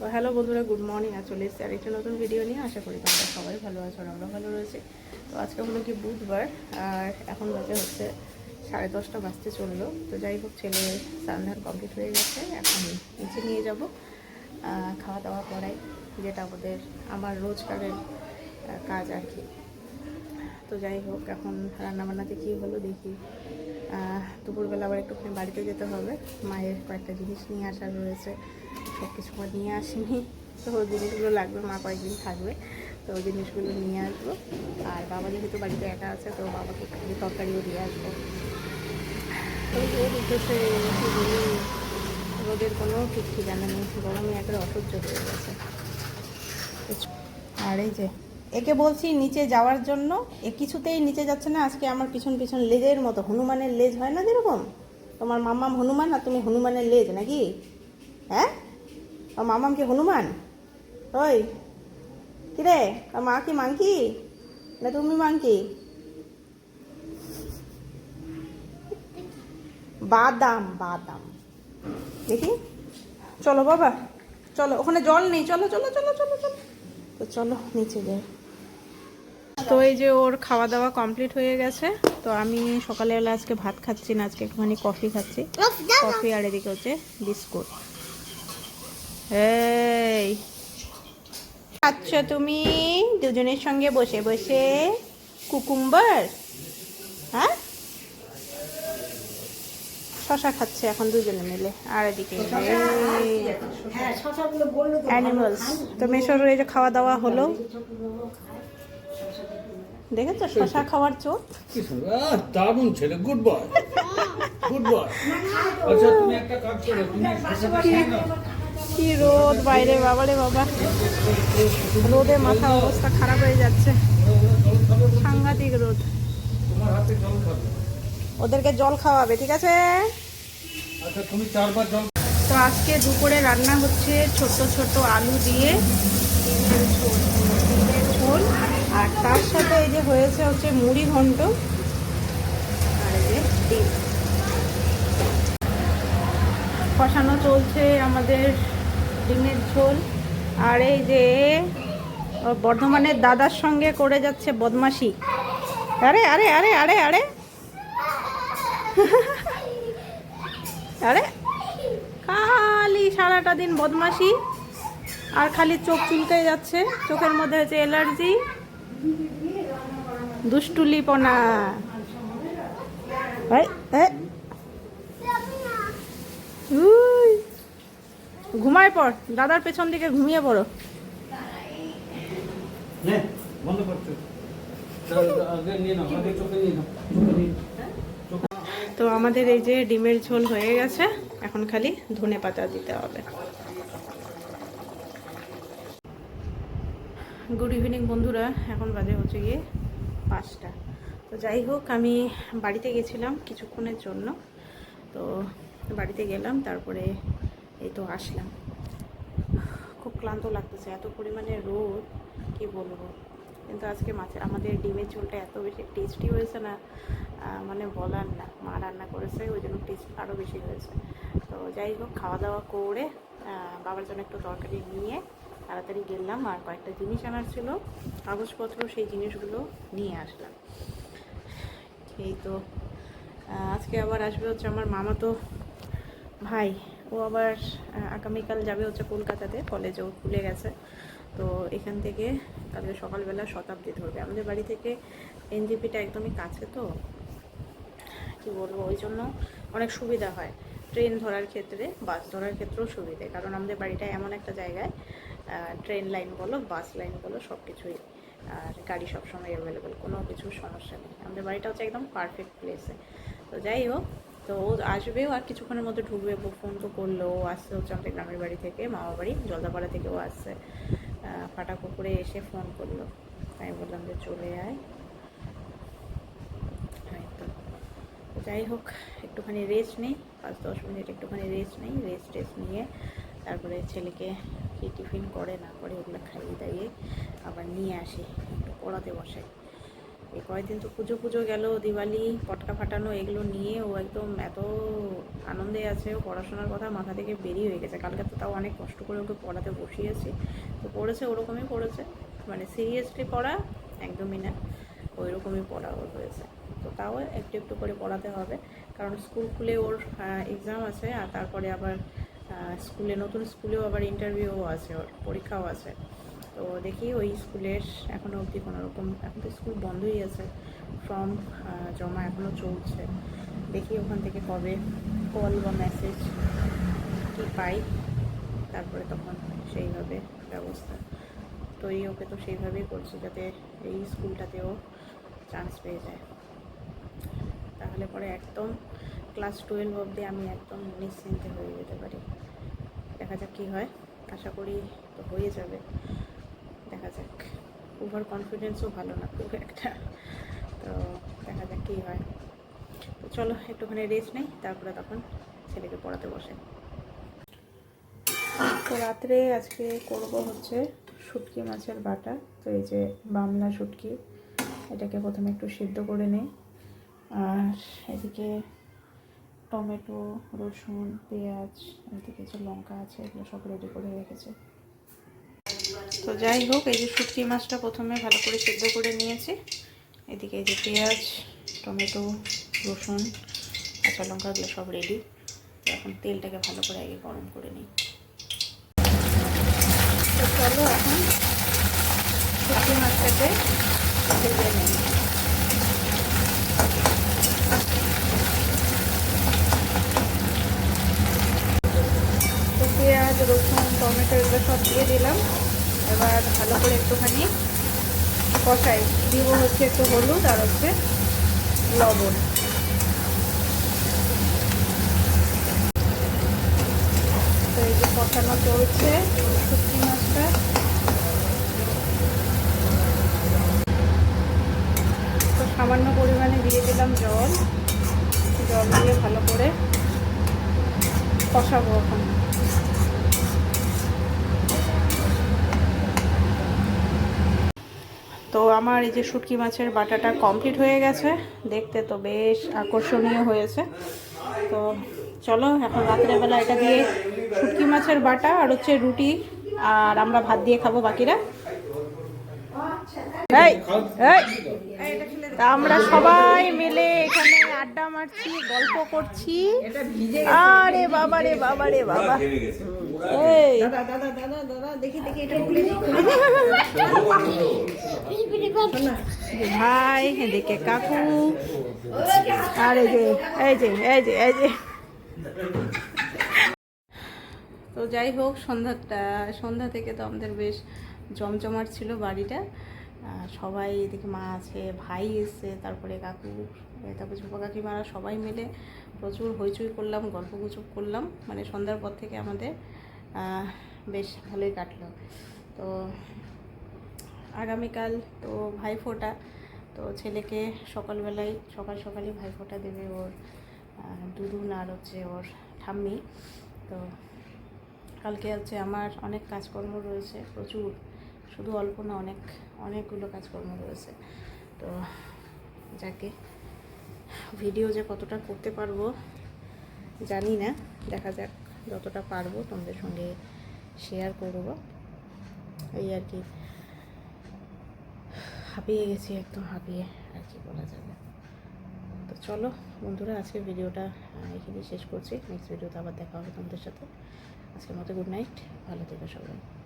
তো হ্যালো বন্ধুরা good morning আর চলে এসেছি আরেকটা নতুন ভিডিও নিয়ে। আশা করি তোমরা সবাই ভালো আছো আর আমরা ভালো রয়েছি। তো আজকে হলো কি বুধবার, আর এখন বাজে হচ্ছে সাড়ে দশটা বাজতে চলল। তো যাই হোক, ছেলে স্নান কমপ্লিট হয়ে গেছে, এখন নিচে নিয়ে যাব। খাওয়া দাওয়া করাই যেটা আমাদের, আমার রোজকারের কাজ আর কি। তো যাই হোক, এখন রান্নাবান্নাতে কী হলো দেখি। দুপুরবেলা আবার একটুখানি বাড়িতে যেতে হবে। মায়ের কয়েকটা জিনিস নিয়ে আসার রয়েছে। সব কিছু নিয়ে আসিনি। তো ওই জিনিসগুলো লাগবে, মা কয়েকদিন থাকবে, তো ওই জিনিসগুলো নিয়ে আসব। আর বাবা যেহেতু বাড়িতে একা আছে, তো বাবাকে একটু তরকারিও দিয়ে আসব। তো রোদ উঠেছে রোদের কোনো ঠিক ঠিকানা নেই, গরমে একেবারে অসহ্য হয়ে গেছে। আর এই যে, একে বলছি নিচে যাওয়ার জন্য, এ কিছুতেই নিচে যাচ্ছে না, আজকে আমার পিছন পিছন লেজের মতো, হনুমানের লেজ হয় না যেরকম? তোমার মাম্মাম হনুমান আর তুমি হনুমানের লেজ, নাকি? হ্যাঁ? আর মামাম কি হনুমান? ওই কিরে? আর মা কি মাংকি? না তুমি মাংকি? বাদাম বাদাম। দেখি। চলো বাবা চলো ওখানে জল নেই। চলো চলো চলো চলো চলো। তো চলো নিচে যাই। তো এই যে ওর খাওয়া দাওয়া কমপ্লিট হয়ে গেছে তো আমি সকালবেলা আজকে ভাত খাচ্ছি না আজকে একটুখানি কফি খাচ্ছি। কফি আর এদিকে হচ্ছে বিস্কুট। এই। খাচ্ছ তুমি? দুজনের সঙ্গে বসে বসে কুকুম্বার? হ্যাঁ? শশা খাচ্ছে এখন দুজনে মিলে। আর এদিকে অ্যানিমালস তো মেশোর এই যে খাওয়া দাওয়া হলো। দেখেছ? শশা খাওয়ার চোখ? দারুণ ছেলে। গুড বয় গুড বয় আচ্ছা তুমি একটা কাজ করো তুমি। কি রোদ বাইরে বাবারে বাবা। রোদে মাথা অবস্থা খারাপ হয়ে যাচ্ছে। সাংঘাতিক রোদ। ওদেরকে জল খাওয়াবে ঠিক আছে? আচ্ছা তো আজকে দুপুরে রান্না হচ্ছে ছোট ছোট আলু দিয়ে ঝোল। আর তার সাথে এই যে হয়েছে হচ্ছে মুড়ি ঘন্ট আর এই যে ডিম। কষানো চলছে আমাদের ডিমের ঝোল। আর এই যে বর্ধমানের দাদার সঙ্গে করে যাচ্ছে বদমাশি। আরে আরে আরে আরে আরে। আরে খালি সারাটা দিন বদমাশি। আর খালি চোখ চুলকে যাচ্ছে। চোখের মধ্যে হচ্ছে অ্যালার্জি। দুষ্টুলিপনা এই, এ। ঘুমায় পড় দাদার পেছন দিকে ঘুমিয়ে পড়ো। তো আমাদের এই যে ডিমের ঝোল হয়ে গেছে এখন খালি ধনে পাতা দিতে হবে। গুড ইভিনিং বন্ধুরা। এখন বাজে হচ্ছে গিয়ে পাঁচটা। তো যাই হোক আমি বাড়িতে গেছিলাম কিছুক্ষণের জন্য। তো বাড়িতে গেলাম তারপরে এই তো আসলাম। খুব ক্লান্ত লাগতেছে, এত পরিমাণে রোদ, কি বলব? কিন্তু আজকে মাছে, আমাদের ডিমের ঝোলটা এত বেশি টেস্টি হয়েছে না মানে বলার না, মা রান্না করেছে, ওই জন্য টেস্ট আরও বেশি হয়েছে। তো যাই হোক, খাওয়া দাওয়া করে বাবার জন্য একটু তরকারি নিয়ে তাড়াতাড়ি গেলাম, আর কয়েকটা জিনিস আনার ছিল, কাগজপত্র, সেই জিনিসগুলো নিয়ে আসলাম। এই তো আজকে আবার আসবে হচ্ছে আমার মামা তো ভাই ও আবার আগামীকাল যাবে হচ্ছে কলকাতাতে কলেজে ও খুলে গেছে। তো এখান থেকে কালকে সকালবেলা শতাব্দী ধরবে। আমাদের বাড়ি থেকে এনজিপিটা একদমই কাছে তো, কি বলব, ওই জন্য অনেক সুবিধা হয়। ট্রেন ধরার ক্ষেত্রে, বাস ধরার ক্ষেত্রেও সুবিধে। কারণ আমাদের বাড়িটা এমন একটা জায়গায় ট্রেন লাইন বলো, বাস লাইন বলো সব কিছুই আর গাড়ি সবসময় অ্যাভেলেবেল কোনো কিছু সমস্যা নেই। আমাদের বাড়িটা হচ্ছে একদম পারফেক্ট প্লেসে তো যাই হোক তো ও আসবেও আর কিছুক্ষণের মধ্যে ঢুকবে ফোন তো করল, ও আসছে হচ্ছে আমাদের গ্রামের বাড়ি থেকে মামা বাড়ি, জলদাপাড়া থেকেও আসছে। ফাটা ফাটাপুকুরে এসে ফোন করল। আমি বললাম যে চলে আয়। যাই হোক, একটুখানি রেস্ট নেই, পাঁচ দশ মিনিট একটুখানি রেস্ট নেই রেস্ট টেস্ট নিয়ে তারপরে ছেলেকে কি টিফিন করে না করে ওগুলো খাইয়ে দাইয়ে আবার নিয়ে আসি, একটু পড়াতে বসাই। এই কয়েকদিন তো পুজো পুজো গেল, দিওয়ালি, পটকা ফাটানো, এগুলো নিয়ে ও একদম এত আনন্দে আছে, ও পড়াশোনার কথা মাথা থেকে বেরিয়ে হয়ে গেছে। কালকে তো তাও অনেক কষ্ট করে ওকে পড়াতে বসিয়েছি। তো পড়েছে, ওরকমই পড়েছে। মানে সিরিয়াসলি পড়া একদমই না ওই রকমই পড়া ওর হয়েছে। তো তাও একটু একটু করে পড়াতে হবে। কারণ স্কুল খুলে ওর এক্সাম আছে, আর তারপরে আবার স্কুলে, নতুন স্কুলেও আবার ইন্টারভিউও আছে ওর, পরীক্ষাও আছে। তো দেখি ওই স্কুলের এখনও অবধি কোনো রকম, এখন তো স্কুল বন্ধই আছে, ফর্ম জমা এখনও চলছে। দেখি ওখান থেকে কবে কল বা মেসেজ কি পাই, তারপরে তখন সেইভাবে ব্যবস্থা তৈরি ওকে তো সেইভাবেই করছি যাতে এই স্কুলটাতেও চান্স পেয়ে যায়। তাহলে পরে একদম ক্লাস টুয়েলভ অবধি আমি একদম নিশ্চিন্তে হয়ে যেতে পারি। দেখা যাক কী হয়, আশা করি তো হয়ে যাবে। দেখা যাক। ওভার কনফিডেন্সও ভালো না খুব একটা। তো দেখা যাক কী হয়। তো চলো, একটুখানি রেস্ট নেই, তারপরে তখন ছেলেকে পড়াতে বসে। তো রাত্রে আজকে করব হচ্ছে শুটকি মাছের বাটা। তো এই যে বামলা শুটকি, এটাকে প্রথমে একটু সিদ্ধ করে নিই। আর এদিকে টমেটো, রসুন, পেঁয়াজ, এদিকে যে লঙ্কা আছে, এগুলো সব রেডি করে রেখেছে। তো যাই হোক, এই যে শুটকি মাছটা প্রথমে ভালো করে সেদ্ধ করে নিয়েছি। এদিকে এই যে পেঁয়াজ, টমেটো, রসুন, কাঁচা লঙ্কাগুলো সব রেডি এখন তেলটাকে ভালো করে আগে গরম করে নিই। তো চলো এখন শুটকি মাছটাকে ভেজে নিই। পেঁয়াজ, রসুন, টমেটো এগুলো সব দিয়ে দিলাম। এবার ভালো করে একটুখানি কষাই। দিব হচ্ছে একটু হলুদ আর হচ্ছে লবণ। তো এই যে কষানো চলছে শুটকি মাছটা। তো সামান্য পরিমাণে দিয়ে দিলাম জল। জল দিয়ে ভালো করে কষাবো এখন। তো আমার এই যে শুটকি মাছের বাটাটা কমপ্লিট হয়ে গেছে। দেখতে তো বেশ আকর্ষণীয় হয়েছে। তো চলো, এখন রাত্রেবেলা এটা দিয়ে শুটকি মাছের বাটা আর হচ্ছে রুটি আর আমরা ভাত দিয়ে খাব বাকিরা। আমরা সবাই মিলে আড্ডা মারছি গল্প করছি। আরে বাবা রে বাবা রে বাবা। এই। ভাই এদিকে কাকু। আর এই যে এই যে এই যে এই যে। তো যাই হোক সন্ধ্যাটা সন্ধ্যা থেকে তো আমাদের বেশ জমজমাট ছিল বাড়িটা। সবাই এদিকে মা আছে ভাই এসছে তারপরে কাকু তারপরে ছোপা কাকিমারা সবাই মিলে প্রচুর হইচই করলাম গল্প গুজব করলাম। মানে সন্ধ্যার পর থেকে আমাদের বেশ ভালোই কাটলো। তো আগামীকাল তো ভাইফোঁটা, তো ছেলেকে সকালবেলায়, সকাল সকালই ভাইফোঁটা দেবে ওর দুদুন আর হচ্ছে ওর ঠাম্মি। তো কালকে হচ্ছে আমার অনেক কাজকর্ম রয়েছে, প্রচুর। শুধু অল্প না, অনেক, অনেকগুলো কাজকর্ম রয়েছে। তো যাকে ভিডিও যে কতটা করতে পারব, জানি না। দেখা যাক যতটা পারব তোমাদের সঙ্গে শেয়ার করব। এই আর কি। হাঁপিয়ে গেছি একদম, হাঁপিয়ে আর কি বলা যাবে। তো চলো বন্ধুরা আজকে ভিডিওটা এখানেই শেষ করছি। নেক্সট ভিডিওতে আবার দেখা হবে তোমাদের সাথে। আজকের মতো গুড নাইট ভালো থেকো সবাই।